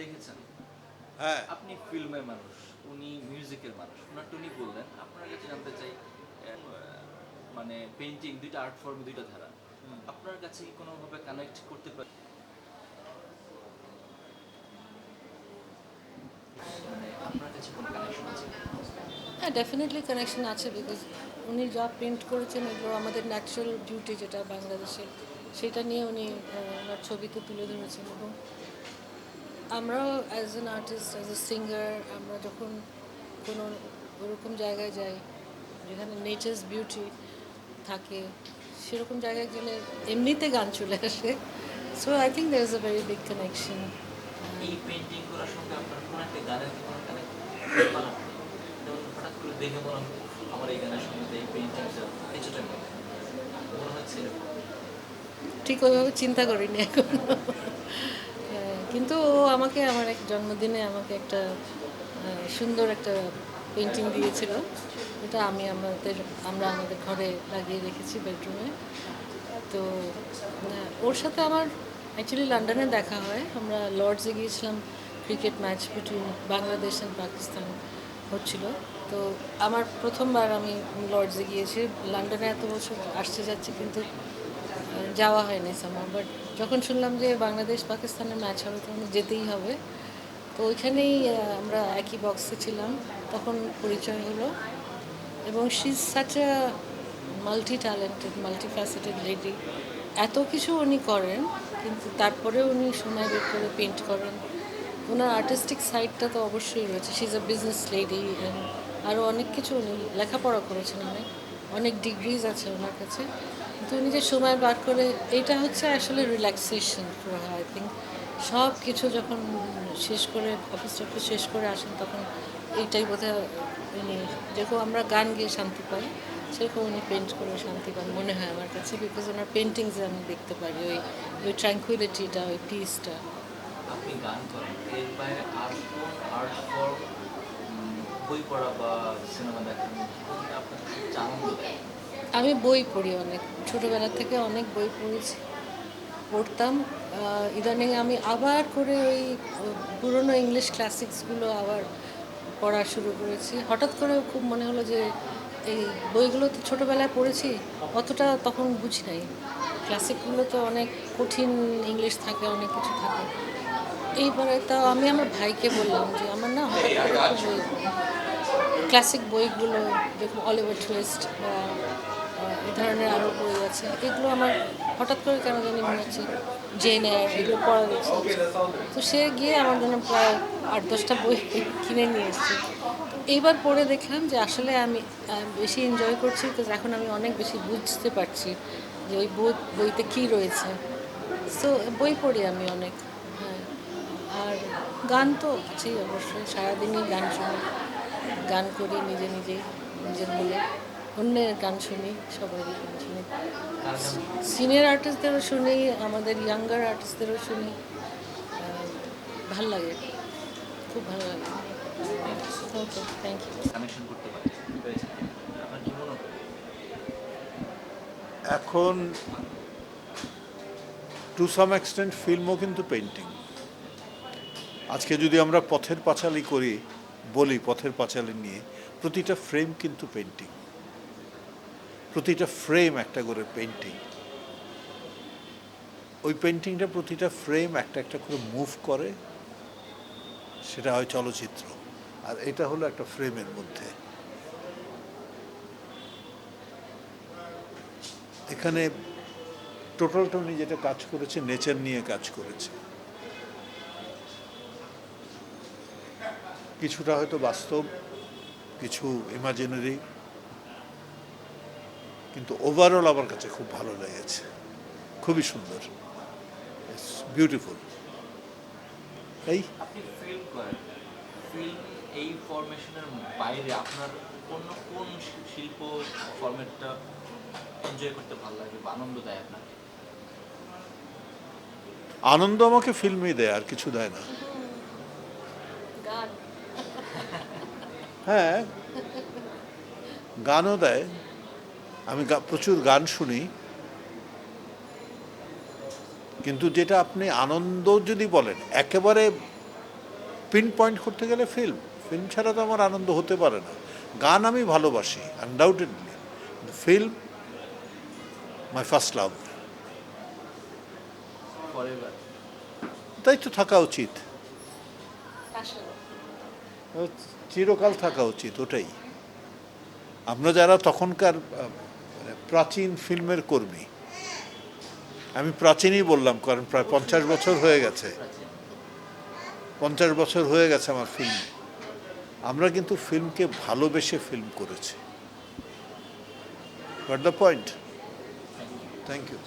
দেখেছেন। হ্যাঁ। আপনি ফিল্মের মানুষ উনি মিউজিকের মানুষ। ওনার উনি বললেন আপনার কাছে জানতে চাই মানে পেন্টিং দুইটা আর্ট ফর্ম দুইটা ধারা। আপনার কাছে কি কোনোভাবে কানেক্ট করতে পারে? মানে আপনার কাছে কোনো কানেকশন আছে? হ্যাঁ ডেফিনেটলি কানেকশন আছে বিকজ উনি যা পেন্ট করেছেন এগুলো আমাদের ন্যাচারাল বিউটি যেটা বাংলাদেশে সেটা নিয়ে উনি ওনার ছবিতে তুলে ধরেছেন এবং আমরাও as an artist as a singer আমরা যখন কোনো ওরকম জায়গায় যাই যেখানে নেচার্স বিউটি থাকে সেরকম জায়গায় গেলে এমনিতে গান চলে আসে। So I think there is a very big connection এই পেন্টিং করার সঙ্গে আপনার কোনো একটা গানের কোনো হঠাৎ করে দেখে আমার এই গানের সঙ্গে এই পেন্টিংটা কিছুটা মনে হচ্ছে ঠিক ওইভাবে চিন্তা করিনি এখন। কিন্তু ও আমাকে আমার এক জন্মদিনে আমাকে একটা সুন্দর একটা পেন্টিং দিয়েছিল। এটা আমি আমাদের, আমরা আমাদের ঘরে লাগিয়ে রেখেছি বেডরুমে তো ওর সাথে আমার অ্যাকচুয়ালি লন্ডনে দেখা হয়। আমরা লর্ডসে গিয়েছিলাম cricket match between Bangladesh and Pakistan হচ্ছিল। তো আমার প্রথমবার আমি লর্ডসে গিয়েছি। লন্ডনে এত বছর আসছে যাচ্ছে, কিন্তু যাওয়া হয়নি সামার বাট যখন শুনলাম যে বাংলাদেশ পাকিস্তানের ম্যাচ হবে, তখন যেতেই হবে। তো ওইখানেই আমরা একই বক্সে ছিলাম। তখন পরিচয় হলো। এবং she such multi talented multi faceted lady এত কিছু উনি করেন, কিন্তু তারপরে উনি সময় বের করে পেন্ট করেন। ওনার আর্টিস্টিক সাইডটা তো অবশ্যই রয়েছে। She is a business lady আরও অনেক কিছু উনি লেখাপড়া করেছেন অনেক। অনেক ডিগ্রিজ আছে ওনার কাছে। কিন্তু উনি যে সময় বার করে এইটা হচ্ছে আসলে রিল্যাক্সেশন আই থিঙ্ক সব কিছু যখন শেষ করে অফিস টফিস শেষ করে আসেন, তখন এইটাই বোধহয় উনি, যেরকম আমরা গান গিয়ে শান্তি পাই, সেরকম উনি পেন্ট করে শান্তি পান মনে হয় আমার কাছে বিকজ ওনার পেন্টিংসে আমি দেখতে পারি, ওই ওই ট্র্যাঙ্কুইলিটিটা ওই পিসটা আপনি গান করেন, এর বাইরে আর্ট ফর্ম বই পড়া বা সিনেমা দেখা আমি বই পড়ি অনেক। ছোটোবেলা থেকে অনেক বই পড়েছি, পড়তাম। ইদানিং আমি আবার করে ওই পুরনো ইংলিশ ক্লাসিক্সগুলো আবার পড়া শুরু করেছি। হঠাৎ করে খুব মনে হলো যে, এই বইগুলো তো ছোটোবেলায় পড়েছি, অতটা তখন বুঝি নাই। ক্লাসিকগুলো তো অনেক কঠিন ইংলিশ থাকে, অনেক কিছু থাকে। এইবারে তাও আমি আমার ভাইকে বললাম যে, আমার না হঠাৎ করে বই ক্লাসিক বইগুলো যেরকম অলিভার টুয়েস্ট বা এই ধরনের আরও বই আছে। এগুলো আমার হঠাৎ করে কেন জানি মনে হচ্ছে জেন এগুলো পড়া গেছে তো সে গিয়ে আমার জন্য প্রায় আট দশটা বই কিনে নিয়ে এসেছে। এইবার পড়ে দেখলাম যে আসলে আমি বেশি এনজয় করছি বিকজ এখন আমি অনেক বেশি বুঝতে পারছি যে ওই বই, বইতে কী রয়েছে। সো বই পড়ি আমি অনেক হ্যাঁ। আর গান তো আছেই অবশ্যই সারাদিনই গান শুনি। গান করি নিজে নিজেই নিজের মনে। অন্যের গান শুনি সবারই গান শুনি। সিনিয়র আর্টিস্টদেরও শুনি আমাদের ইয়াঙ্গার আর্টিস্টদেরও শুনি। ভালো লাগে। খুব ভালো লাগে। ওকে থ্যাংক ইউ কানেকশন করতে পারে। পেরেছেন আপনার কি এখন টু সাম এক্সটেন্ট ফিল্মও কিন্তু পেন্টিং আজকে যদি আমরা পথের পাঁচালি করি বলি পথের পাঁচালি নিয়ে, প্রতিটা ফ্রেম কিন্তু পেন্টিং প্রতিটা ফ্রেম একটা করে পেন্টিং ওই পেন্টিংটা প্রতিটা ফ্রেম একটা একটা করে মুভ করে, সেটা হয় চলচ্চিত্র। আর এটা হলো একটা ফ্রেমের মধ্যে। এখানে টোটালটা উনি যেটা কাজ করেছে নেচার নিয়ে কাজ করেছে। কিছুটা হয়তো বাস্তব কিছু ইমাজিনারি কিন্তু ওভারঅল আমার কাছে খুব ভালো লেগেছে। খুবই সুন্দর। বিউটিফুল এই? ফিল্ম ফিল্ম এই ফরমেশনের বাইরে আপনার অন্য কোন শিল্প ফরম্যাটটা এনজয় করতে ভালো লাগে বা আনন্দ দেয় আপনাকে? আনন্দ আমাকে ফিল্মই দেয় আর কিছু দেয় না। গান। হ্যাঁ গানও দেয়। আমি প্রচুর গান শুনি। কিন্তু যেটা আপনি আনন্দ যদি বলেন একেবারে পিন পয়েন্ট করতে গেলে ফিল্ম ফিল্ম ছাড়া তো আমার আনন্দ হতে পারে না। গান আমি ভালোবাসি undoubtedly film my first love তাই তো থাকা উচিত। চিরকাল থাকা উচিত, ওটাই। আমরা যারা তখনকার মানে প্রাচীন ফিল্মের কর্মী, আমি প্রাচীনই বললাম, কারণ প্রায় পঞ্চাশ বছর হয়ে গেছে। পঞ্চাশ বছর হয়ে গেছে আমার ফিল্মে। আমরা কিন্তু ফিল্মকে ভালোবেসে ফিল্ম করেছি। But the point thank you